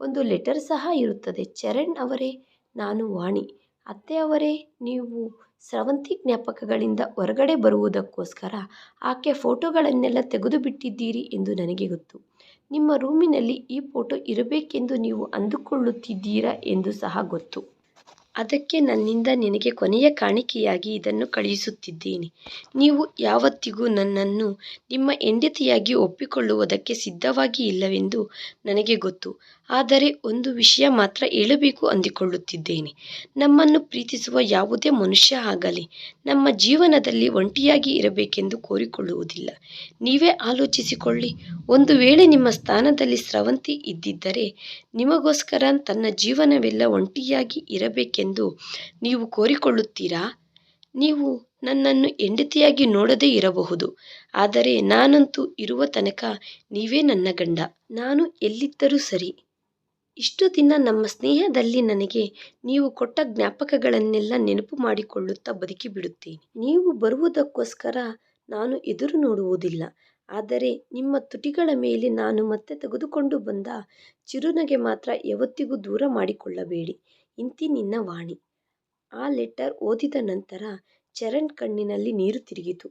ಒಂದು ಲೆಟರ್ ಸಹ ಇರುತ್ತದೆ. ಚರಣ್ ಅವರೇ, ನಾನು ವಾಣಿ. ಅತ್ತೆಯವರೇ ನೀವು ಸ್ರವಂತಿ ಜ್ಞಾಪಕಗಳಿಂದ ಹೊರಗಡೆ ಬರುವುದಕ್ಕೋಸ್ಕರ ಆಕೆ ಫೋಟೋಗಳನ್ನೆಲ್ಲ ತೆಗೆದು ಬಿಟ್ಟಿದ್ದೀರಿ ಎಂದು ನನಗೆ ಗೊತ್ತು. ನಿಮ್ಮ ರೂಮಿನಲ್ಲಿ ಈ ಫೋಟೋ ಇರಬೇಕೆಂದು ನೀವು ಅಂದುಕೊಳ್ಳುತ್ತಿದ್ದೀರಾ ಎಂದು ಸಹ ಗೊತ್ತು. ಅದಕ್ಕೆ ನನ್ನಿಂದ ನಿನಗೆ ಕೊನೆಯ ಕಾಣಿಕೆಯಾಗಿ ಇದನ್ನು ಕಳುಹಿಸುತ್ತಿದ್ದೇನೆ. ನೀವು ಯಾವತ್ತಿಗೂ ನನ್ನನ್ನು ನಿಮ್ಮ ಹೆಂಡತಿಯಾಗಿ ಒಪ್ಪಿಕೊಳ್ಳುವುದಕ್ಕೆ ಸಿದ್ಧವಾಗಿ ಇಲ್ಲವೆಂದು ನನಗೆ ಗೊತ್ತು. ಆದರೆ ಒಂದು ವಿಷಯ ಮಾತ್ರ ಹೇಳಬೇಕು ಅಂದುಕೊಳ್ಳುತ್ತಿದ್ದೇನೆ. ನಮ್ಮನ್ನು ಪ್ರೀತಿಸುವ ಯಾವುದೇ ಮನುಷ್ಯ ಆಗಲಿ, ನಮ್ಮ ಜೀವನದಲ್ಲಿ ಒಂಟಿಯಾಗಿ ಇರಬೇಕೆಂದು ಕೋರಿಕೊಳ್ಳುವುದಿಲ್ಲ. ನೀವೇ ಆಲೋಚಿಸಿಕೊಳ್ಳಿ. ಒಂದು ವೇಳೆ ನಿಮ್ಮ ಸ್ಥಾನದಲ್ಲಿ ಸ್ರವಂತಿ ಇದ್ದಿದ್ದರೆ, ನಿಮಗೋಸ್ಕರ ತನ್ನ ಜೀವನವೆಲ್ಲ ಒಂಟಿಯಾಗಿ ಇರಬೇಕೆಂದು ನೀವು ಕೋರಿಕೊಳ್ಳುತ್ತೀರಾ? ನೀವು ನನ್ನನ್ನು ಹೆಂಡತಿಯಾಗಿ ನೋಡದೇ ಇರಬಹುದು. ಆದರೆ ನಾನಂತೂ ಇರುವ ತನಕ ನೀವೇ ನನ್ನ ಗಂಡ. ನಾನು ಎಲ್ಲಿದ್ದರೂ ಸರಿ. ಇಷ್ಟು ದಿನ ನಮ್ಮ ಸ್ನೇಹದಲ್ಲಿ ನನಗೆ ನೀವು ಕೊಟ್ಟ ಜ್ಞಾಪಕಗಳನ್ನೆಲ್ಲ ನೆನಪು ಮಾಡಿಕೊಳ್ಳುತ್ತಾ ಬದುಕಿ ಬಿಡುತ್ತೇನೆ. ನೀವು ಬರುವುದಕ್ಕೋಸ್ಕರ ನಾನು ಎದುರು ನೋಡುವುದಿಲ್ಲ. ಆದರೆ ನಿಮ್ಮ ತುಟಿಗಳ ಮೇಲೆ ನಾನು ಮತ್ತೆ ತೆಗೆದುಕೊಂಡು ಬಂದ ಚಿರುನಗೆ ಮಾತ್ರ ಯಾವತ್ತಿಗೂ ದೂರ ಮಾಡಿಕೊಳ್ಳಬೇಡಿ. ಇಂತಿ ನಿನ್ನ ವಾಣಿ. ಆ ಲೆಟರ್ ಓದಿದ ನಂತರ ಚರಣ್ ಕಣ್ಣಿನಲ್ಲಿ ನೀರು ತಿರುಗಿತು.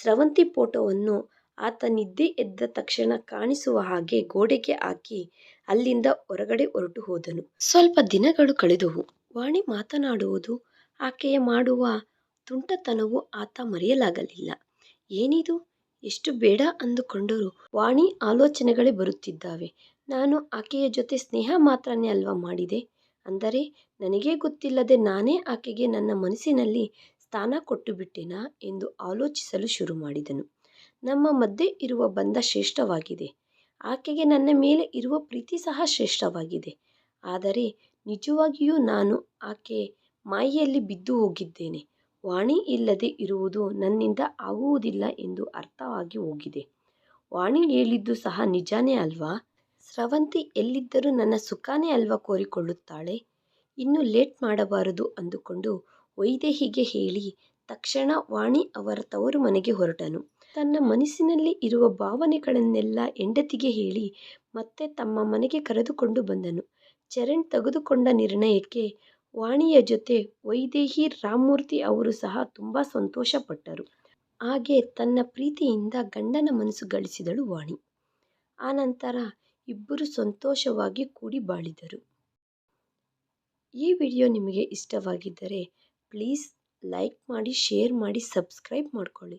ಸ್ರವಂತಿ ಫೋಟೋವನ್ನು ಆತ ನಿದ್ದೆ ಎದ್ದ ತಕ್ಷಣ ಕಾಣಿಸುವ ಹಾಗೆ ಗೋಡೆಗೆ ಹಾಕಿ ಅಲ್ಲಿಂದ ಹೊರಗಡೆ ಹೊರಟು ಹೋದನು. ಸ್ವಲ್ಪ ದಿನಗಳು ಕಳೆದವು. ವಾಣಿ ಮಾತನಾಡುವುದು ಆಕೆಯ ಮಾಡುವ ತುಂಟತನವು ಆತ ಮರೆಯಲಾಗಲಿಲ್ಲ. ಏನಿದು? ಎಷ್ಟು ಬೇಡ ಅಂದುಕೊಂಡರೂ. ವಾಣಿ ಆಲೋಚನೆಗಳೇ ಬರುತ್ತಿದ್ದಾವೆ. ನಾನು ಆಕೆಯ ಜೊತೆ ಸ್ನೇಹ ಮಾತ್ರನೇ ಅಲ್ವಾ ಮಾಡಿದೆ? ಅಂದರೆ ನನಗೇ ಗೊತ್ತಿಲ್ಲದೆ ನಾನೇ ಆಕೆಗೆ ನನ್ನ ಮನಸ್ಸಿನಲ್ಲಿ ಸ್ಥಾನ ಕೊಟ್ಟುಬಿಟ್ಟೆನಾ ಎಂದು ಆಲೋಚಿಸಲು ಶುರು ಮಾಡಿದನು ನಮ್ಮ ಮಧ್ಯೆ ಇರುವ ಬಂಧ ಶ್ರೇಷ್ಠವಾಗಿದೆ. ಆಕೆಗೆ ನನ್ನ ಮೇಲೆ ಇರುವ ಪ್ರೀತಿ ಸಹ ಶ್ರೇಷ್ಠವಾಗಿದೆ. ಆದರೆ ನಿಜವಾಗಿಯೂ ನಾನು ಆಕೆ ಮಾಯೆಯಲ್ಲಿ ಬಿದ್ದು ಹೋಗಿದ್ದೇನೆ. ವಾಣಿ ಇಲ್ಲದೆ ಇರುವುದು ನನ್ನಿಂದ ಆಗುವುದಿಲ್ಲ ಎಂದು ಅರ್ಥವಾಗಿ ಹೋಗಿದೆ. ವಾಣಿ ಹೇಳಿದ್ದು ಸಹ ನಿಜಾನೇ ಅಲ್ವಾ? ಸ್ರವಂತಿ ಎಲ್ಲಿದ್ದರೂ ನನ್ನ ಸುಖಾನೇ ಅಲ್ವಾ ಕೋರಿಕೊಳ್ಳುತ್ತಾಳೆ? ಇನ್ನು ಲೇಟ್ ಮಾಡಬಾರದು ಅಂದುಕೊಂಡು ವೈದೇಹಿಗೆ ಹೇಳಿ, ತಕ್ಷಣ ವಾಣಿ ಅವರ ತವರು ಮನೆಗೆ ಹೊರಟನು. ತನ್ನ ಮನಸ್ಸಿನಲ್ಲಿ ಇರುವ ಭಾವನೆಗಳನ್ನೆಲ್ಲ ಹೆಂಡತಿಗೆ ಹೇಳಿ ಮತ್ತೆ ತಮ್ಮ ಮನೆಗೆ ಕರೆದುಕೊಂಡು ಬಂದನು. ಚರಣ್ ತೆಗೆದುಕೊಂಡ ನಿರ್ಣಯಕ್ಕೆ ವಾಣಿಯ ಜೊತೆ ವೈದೇಹಿ ರಾಮಮೂರ್ತಿ ಅವರು ಸಹ ತುಂಬ ಸಂತೋಷಪಟ್ಟರು. ಹಾಗೆ ತನ್ನ ಪ್ರೀತಿಯಿಂದ ಗಂಡನ ಮನಸ್ಸು ಗಳಿಸಿದಳು ವಾಣಿ. ಆನಂತರ ಇಬ್ಬರು ಸಂತೋಷವಾಗಿ ಕೂಡಿ ಬಾಳಿದರು. ಈ ವಿಡಿಯೋ ನಿಮಗೆ ಇಷ್ಟವಾಗಿದ್ದರೆ ಪ್ಲೀಸ್ ಲೈಕ್ ಮಾಡಿ, ಶೇರ್ ಮಾಡಿ, ಸಬ್ಸ್ಕ್ರೈಬ್ ಮಾಡ್ಕೊಳ್ಳಿ.